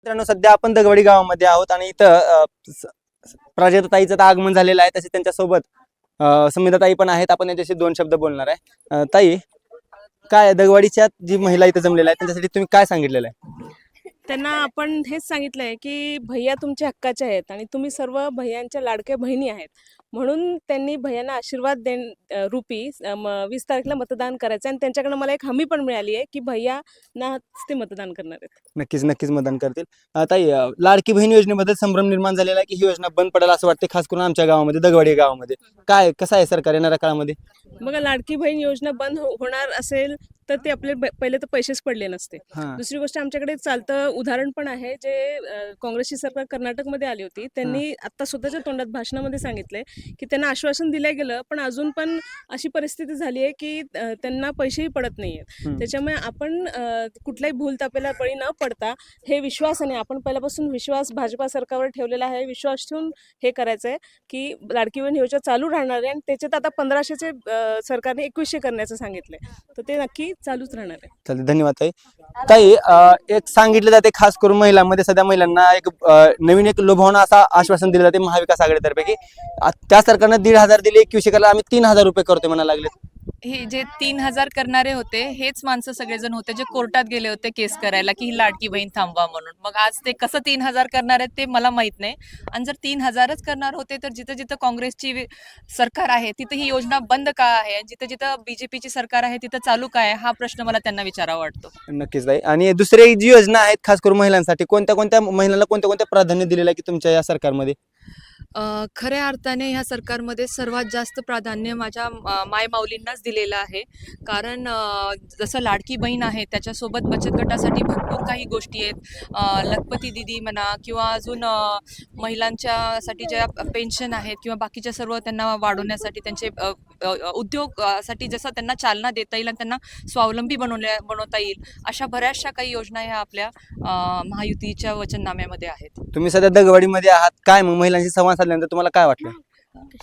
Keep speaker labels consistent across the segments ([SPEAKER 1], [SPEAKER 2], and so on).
[SPEAKER 1] मित्रांनो सध्या आपण दगवडी गावामध्ये आहोत आणि इथं अ, तर आगमन झालेलं आहे. तसेच त्यांच्यासोबत समिताताई पण आहेत. आपण त्यांच्याशी दोन शब्द बोलणार आहे. ताई काय दगवाडीच्या जी महिला इथं जमलेल्या आहेत त्यांच्यासाठी तुम्ही काय सांगितलेलं आहे?
[SPEAKER 2] त्यांना आपण हेच सांगितलं आहे की भैया तुमच्या हक्काचे आहेत आणि तुम्ही सर्व भैयांच्या लाडक्या बहिणी आहेत. म्हणून त्यांनी भैयांना आशीर्वाद देण रूपी वीस तारखेला मतदान करायचं आणि त्यांच्याकडनं मला एक हमी पण मिळाली आहे की भैयाना ते मतदान करणार आहेत.
[SPEAKER 1] नक्कीच नक्कीच मतदान करतील. ताई लाडकी बहीण योजनेबद्दल संभ्रम निर्माण झालेला आहे की ही योजना बंद पडेल असं वाटतं खास करून आमच्या गावामध्ये दगवाडी गावामध्ये? काय कसं आहे सरकार येणाऱ्या काळामध्ये?
[SPEAKER 2] बघा लाडकी बहीण योजना बंद हो- होणार असेल तर ते आपले पहिले तर पैसेच पडले नसते. दुसरी गोष्ट आमच्याकडे चालतं उदाहरण पण आहे जे काँग्रेसची सरकार कर्नाटकमध्ये आली होती. त्यांनी आता स्वतःच्या तोंडात भाषणामध्ये सांगितलंय की त्यांना आश्वासन दिलं गेलं पण अजून पण अशी परिस्थिती झाली आहे की त्यांना पैसेही पडत नाहीयेत
[SPEAKER 1] हम्म.
[SPEAKER 2] त्याच्यामुळे आपण कुठल्याही भूलतापेला बळी न पडता हे विश्वासाने आपण पहिल्यापासून विश्वास भाजपा सरकारवर ठेवलेला आहे विश्वास ठेवून हे करायचं आहे की लाडकी बहीण योजना चालू राहणार आहे आणि त्याच्यात आता पंधराशेचे सरकारने एकवीसशे करण्याचं सांगितलंय. तर ते नक्की चालूच राहणार आहे.
[SPEAKER 1] धन्यवाद ताई. ताई एक सांगितलं जाते खास करून महिलांमध्ये सध्या महिलांना एक नवीन एक लोभावना असा आश्वासन दिलं जाते महाविकास आघाडीतर्फे की त्या सरकारनं दीड हजार दिले एकवीसशे करायला आम्ही तीन हजार रुपये करतोय म्हणा लागले
[SPEAKER 3] हे जे तीन हजार करणारे होते हेच माणसं सगळेजण होते जे कोर्टात गेले होते केस करायला की ही लाडकी बहीण थांबवा म्हणून. मग आज ते कसं तीन हजार करणार आहेत ते मला माहीत नाही. आणि जर तीन हजारच करणार होते तर जिथं जिथं काँग्रेसची सरकार आहे तिथं ही योजना बंद का आहे? जिथं जिथं बीजेपीची सरकार आहे तिथं चालू काय हा प्रश्न मला त्यांना विचारावा वाटतो.
[SPEAKER 1] नक्कीच ताई. आणि दुसरी जी योजना आहेत खास करून महिलांसाठी कोणत्या कोणत्या महिलांना कोणत्या कोणत्या प्राधान्य दिलेलं आहे की तुमच्या या सरकारमध्ये?
[SPEAKER 3] खऱ्या अर्थाने ह्या सरकारमध्ये सर्वात जास्त प्राधान्य माझ्या मायमाऊलींनाच दिलेलं आहे. कारण जसं लाडकी बहीण आहे त्याच्यासोबत बचत गटासाठी भरपूर काही गोष्टी आहेत. लखपती दिदी म्हणा किंवा अजून महिलांच्यासाठी ज्या पेन्शन आहेत किंवा बाकीच्या सर्व त्यांना वाढवण्यासाठी त्यांचे उद्योगासाठी जसं त्यांना चालना देता येईल आणि त्यांना स्वावलंबी बनवल्या बनवता येईल अशा बऱ्याचशा काही योजना ह्या आपल्या महायुतीच्या वचननाम्यामध्ये आहेत.
[SPEAKER 1] तुम्ही सध्या दगवाडीमध्ये आहात. काय मग महिलांशी संवाद साधल्यानंतर तुम्हाला काय वाटलं?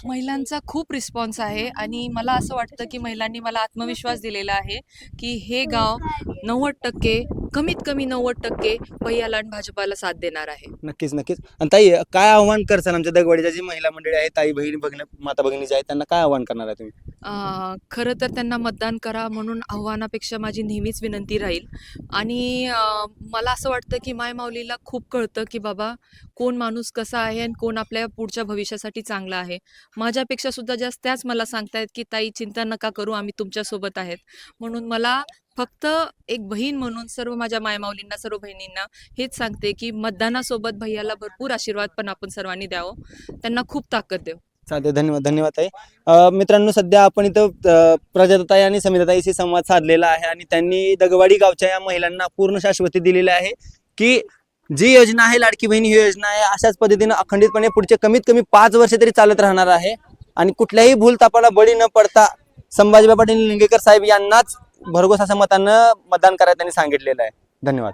[SPEAKER 3] महिलांचा खूप रिस्पॉन्स आहे आणि मला असं वाटतं की महिलांनी मला आत्मविश्वास दिलेला आहे की हे गाव नव्वद टक्के कमीत कमी नव्वद टक्के भैयाला आणि भाजपाला साथ देणार आहे.
[SPEAKER 1] नक्कीच नक्कीच. आणि ताई काय आव्हान करसाल आमच्या दगवाडीच्या जी महिला मंडळी आहेत ताई बहीण भगिनी माता भगिनी जे आहेत त्यांना काय आव्हान करणार आहे तुम्ही?
[SPEAKER 3] अं, खरं तर त्यांना मतदान करा म्हणून आव्हानापेक्षा माझी नेहमीच विनंती राहील. आणि अं, मला असं वाटतं की माय माऊलीला खूप कळतं की बाबा कोण माणूस कसा आहे आणि कोण आपल्या पुढच्या भविष्यासाठी चांगला आहे. माझ्यापेक्षा सुद्धा जास्त त्याच मला सांगतायत की ताई चिंता नका करू आम्ही तुमच्यासोबत आहेत. म्हणून मला फक्त एक बहीण म्हणून सर्व माझ्या मायमाऊलींना सर्व बहिणींना हेच सांगते की मतदानासोबत भैयाला भरपूर आशीर्वाद पण आपण सर्वांनी द्यावं. त्यांना खूप ताकद देऊ.
[SPEAKER 1] चालते धन्यवाद धन्यवाद ताई. मित्रांनो सध्या आपण इथं प्रजाताई आणि समिताताईशी संवाद साधलेला आहे आणि त्यांनी दगवाडी गावच्या या महिलांना पूर्ण शाश्वती दिलेली आहे की जी योजना आहे लाडकी बहीण ही योजना आहे अशाच पद्धतीनं अखंडितपणे पुढचे कमीत कमी पाच वर्ष तरी चालत राहणार आहे. आणि कुठल्याही भूलतापाला बळी न पडता संभाजीबाई पाटील लिंगेकर साहेब यांनाच भरघोस असं मतानं मतदान करायला त्यांनी सांगितलेलं आहे. धन्यवाद.